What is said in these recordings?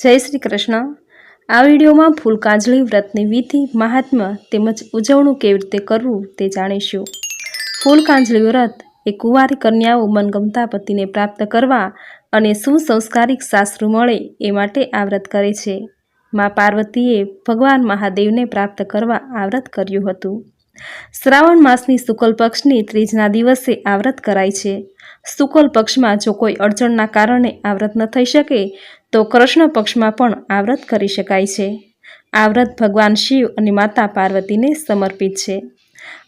જય શ્રી કૃષ્ણ. આ વિડીયોમાં ફૂલકાંજળી વ્રતની વિધિ, મહાત્મ્ય તેમજ ઉજવણું કેવી રીતે કરવું તે જાણીશું. ફૂલકાંજળી વ્રત એ કુંવારી કન્યાઓ મનગમતા પતિને પ્રાપ્ત કરવા અને સુસંસ્કારિક સાસરું મળે એ માટે આ વ્રત કરે છે. મા પાર્વતીએ ભગવાન મહાદેવને પ્રાપ્ત કરવા આ વ્રત કર્યું હતું. શ્રાવણ માસની શુકલ પક્ષની ત્રીજના દિવસે આ વ્રત કરાય છે. શુકલ પક્ષમાં જો કોઈ અડચણના કારણે આ વ્રત ન થઈ શકે તો કૃષ્ણ પક્ષમાં પણ આ વ્રત કરી શકાય છે. આ વ્રત ભગવાન શિવ અને માતા પાર્વતીને સમર્પિત છે.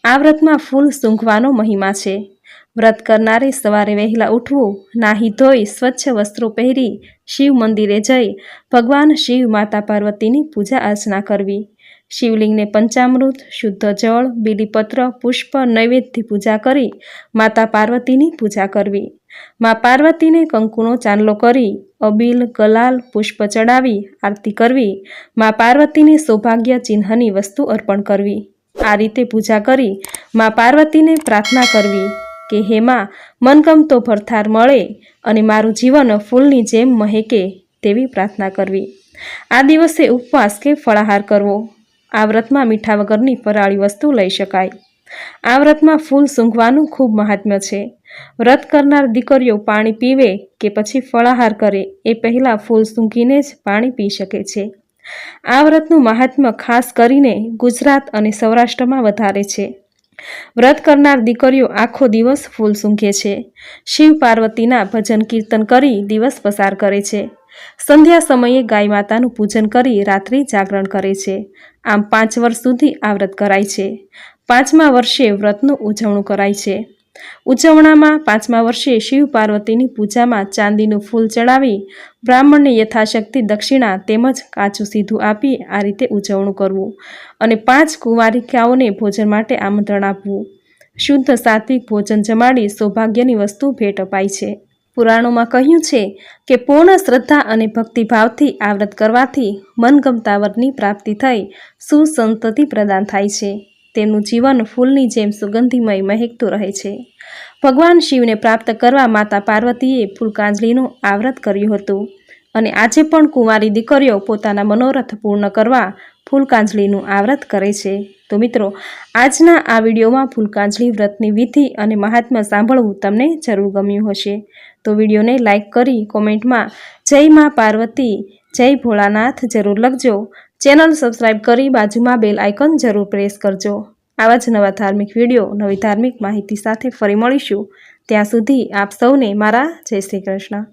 આ વ્રતમાં ફૂલ સૂંઘવાનો મહિમા છે. વ્રત કરનારે સવારે વહેલા ઉઠવું, નાહી ધોઈ, સ્વચ્છ વસ્ત્રો પહેરી, શિવ મંદિરે જઈ, ભગવાન શિવ માતા પાર્વતીની પૂજા અર્ચના કરવી. શિવલિંગને પંચામૃત, શુદ્ધ જળ, બીલીપત્ર, પુષ્પ, નૈવેદ્યથી પૂજા કરી, માતા પાર્વતીની પૂજા કરવી. મા પાર્વતીને કંકુનો ચાંદલો કરી, અબીલ ગલાલ પુષ્પ ચડાવી, આરતી કરવી. મા પાર્વતીને સૌભાગ્ય ચિહ્નની વસ્તુ અર્પણ કરવી. આ રીતે પૂજા કરી, મા પાર્વતીને પ્રાર્થના કરવી કે, હે માં, મનગમતો ભરથાર મળે અને મારું જીવન ફૂલની જેમ મહેકે, તેવી પ્રાર્થના કરવી. આ દિવસે ઉપવાસ કે ફળાહાર કરવો. આ વ્રતમાં મીઠા વગરની ફરાળી વસ્તુ લઈ શકાય. આ વ્રતમાં ફૂલ સૂંઘવાનું ખૂબ મહાત્મ્ય છે. વ્રત કરનાર દીકરીઓ પાણી પીવે કે પછી ફળાહાર કરે એ પહેલાં ફૂલ સૂંઘીને જ પાણી પી શકે છે. આ વ્રતનું મહાત્મ્ય ખાસ કરીને ગુજરાત અને સૌરાષ્ટ્રમાં વધારે છે. વ્રત કરનાર દીકરીઓ આખો દિવસ ફૂલ સૂંઘે છે. શિવ પાર્વતીના ભજન કીર્તન કરી દિવસ પસાર કરે છે. સંધ્યા સમયે ગાય માતાનું પૂજન કરી રાત્રિ જાગરણ કરે છે. આમ પાંચ વર્ષ સુધી આ વ્રત કરાય છે. પાંચમા વર્ષે વ્રતનું ઉજવણું કરાય છે. ઉજવણામાં પાંચમા વર્ષે શિવ પાર્વતીની પૂજામાં ચાંદીનું ફૂલ ચડાવી બ્રાહ્મણને યથાશક્તિ દક્ષિણા તેમજ કાચું સીધું આપી આ રીતે ઉજવણું કરવું અને પાંચ કુંવારિકાઓને ભોજન માટે આમંત્રણ આપવું. શુદ્ધ સાત્વિક ભોજન જમાડી સૌભાગ્યની વસ્તુ ભેટ અપાય છે. પુરાણોમાં કહ્યું છે કે પૂર્ણ શ્રદ્ધા અને ભક્તિભાવથી આ વ્રત કરવાથી મનગમતા વરની પ્રાપ્તિ થઈ, સુસંતતિ પ્રદાન થાય છે. તેમનું જીવન ફૂલની જેમ સુગંધીમય મહેકતું રહે છે. ભગવાન શિવને પ્રાપ્ત કરવા માતા પાર્વતીએ ફૂલકાંજલીનું આવ્રત કર્યું હતું અને આજે પણ કુંવારી દીકરીઓ પોતાના મનોરથ પૂર્ણ કરવા ફૂલકાંજલીનું આવ્રત કરે છે. તો મિત્રો, આજના આ વિડીયોમાં ફૂલકાંજલી, વ્રતની વિધિ અને મહાત્મા સાંભળવું તમને જરૂર ગમ્યું હશે. તો વિડીયોને લાઇક કરી કોમેન્ટમાં જય મા પાર્વતી, જય ભોળાનાથ જરૂર લખજો. ચેનલ સબસ્ક્રાઈબ કરી બાજુમાં બેલ આઇકન જરૂર પ્રેસ કરજો. આવા જ નવા ધાર્મિક વીડિયો, નવી ધાર્મિક માહિતી સાથે ફરી મળીશું. ત્યાં સુધી આપ સૌને મારા જય શ્રી કૃષ્ણ.